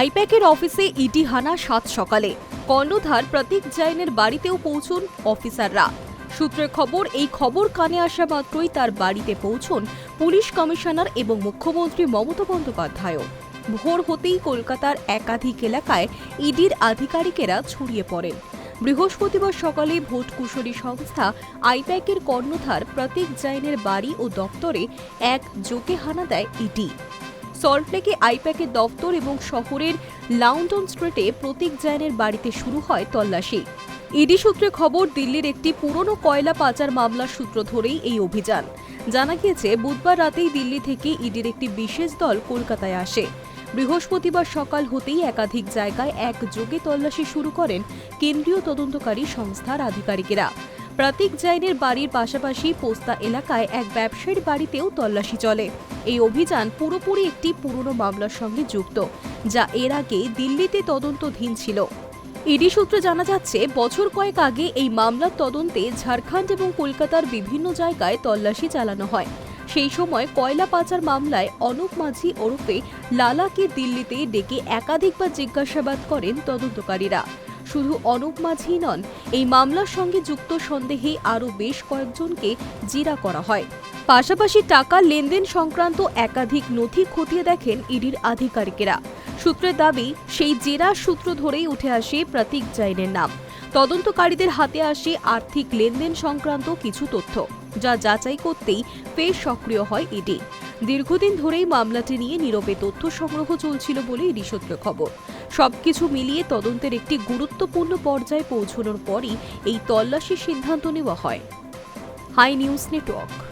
আইপ্যাকের অফিসে ইডি হানা সাত সকালে। কর্ণধার প্রতীক জৈনের বাড়িতেও পৌঁছন অফিসাররা। সূত্রের খবর, এই খবর কানে আসা মাত্রই তার বাড়িতে পৌঁছন পুলিশ কমিশনার এবং মুখ্যমন্ত্রী মমতা বন্দ্যোপাধ্যায়ও ভোর হতেই কলকাতার একাধিক এলাকায় ইডির আধিকারিকেরা ছড়িয়ে পড়েন। বৃহস্পতিবার সকালে ভোট কুশলী সংস্থা আইপ্যাকের কর্ণধার প্রতীক জৈনের বাড়ি ও দপ্তরে এক জোকে হানা দেয় ইডি। সল্টলেকে আইপ্যাকের দপ্তর এবং শহরের লাউন্টন স্ট্রিটে প্রতীক জৈনের বাড়িতে শুরু হয় তল্লাশি। ইডি সূত্রে খবর, দিল্লির একটি পুরনো কয়লা পাচার মামলার সূত্র ধরেই এই অভিযান। জানা গিয়েছে, বুধবার রাতেই দিল্লি থেকে ইডির একটি বিশেষ দল কলকাতায় আসে। বৃহস্পতিবার সকাল হতেই একাধিক জায়গায় একযোগে তল্লাশি শুরু করেন কেন্দ্রীয় তদন্তকারী সংস্থার আধিকারিকেরা। প্রতীক জৈনের বাড়ির পাশাপাশি পোস্তা এলাকায় এক ব্যবসায়ীর বাড়িতেও তল্লাশি চলে। এই অভিযান পুরোপুরি একটি পুরনো মামলার সঙ্গে যুক্ত, যা এর আগে দিল্লিতে তদন্তধীন ছিল। ইডি সূত্রে জানা যাচ্ছে, বছর কয়েক আগে এই মামলার তদন্তে ঝাড়খণ্ড এবং কলকাতার বিভিন্ন জায়গায় তল্লাশি চালানো হয়। সেই সময় কয়লা পাচার মামলায় অনুপ মাঝি ওরফে লালাকে দিল্লিতে ডেকে একাধিকবার জিজ্ঞাসাবাদ করেন তদন্তকারীরা। শুধু অনুপ মাঝি নন, এই মামলার সঙ্গে যুক্ত সন্দেহে আরও বেশ কয়েকজনকে জিরা করা হয়। পাশাপাশি টাকা লেনদেন সংক্রান্ত একাধিক নথি খতিয়ে দেখেন ইডির আধিকারিকেরা। সূত্রের দাবি, সেই জেরা সূত্র ধরেই উঠে আসে প্রতীক জৈনের নাম। তদন্তকারীদের হাতে আসে আর্থিক লেনদেন সংক্রান্ত কিছু তথ্য, যা যাচাই করতেই ফের সক্রিয় হয় ইডি। দীর্ঘদিন ধরেই মামলাটি নিয়ে নীরবে তথ্য সংগ্রহ চলছিল বলে ইডি সূত্রে খবর। সবকিছু মিলিয়ে তদন্তের একটি গুরুত্বপূর্ণ পর্যায়ে পৌঁছানোর পরই এই তল্লাশি সিদ্ধান্ত নেওয়া হয়। High news network.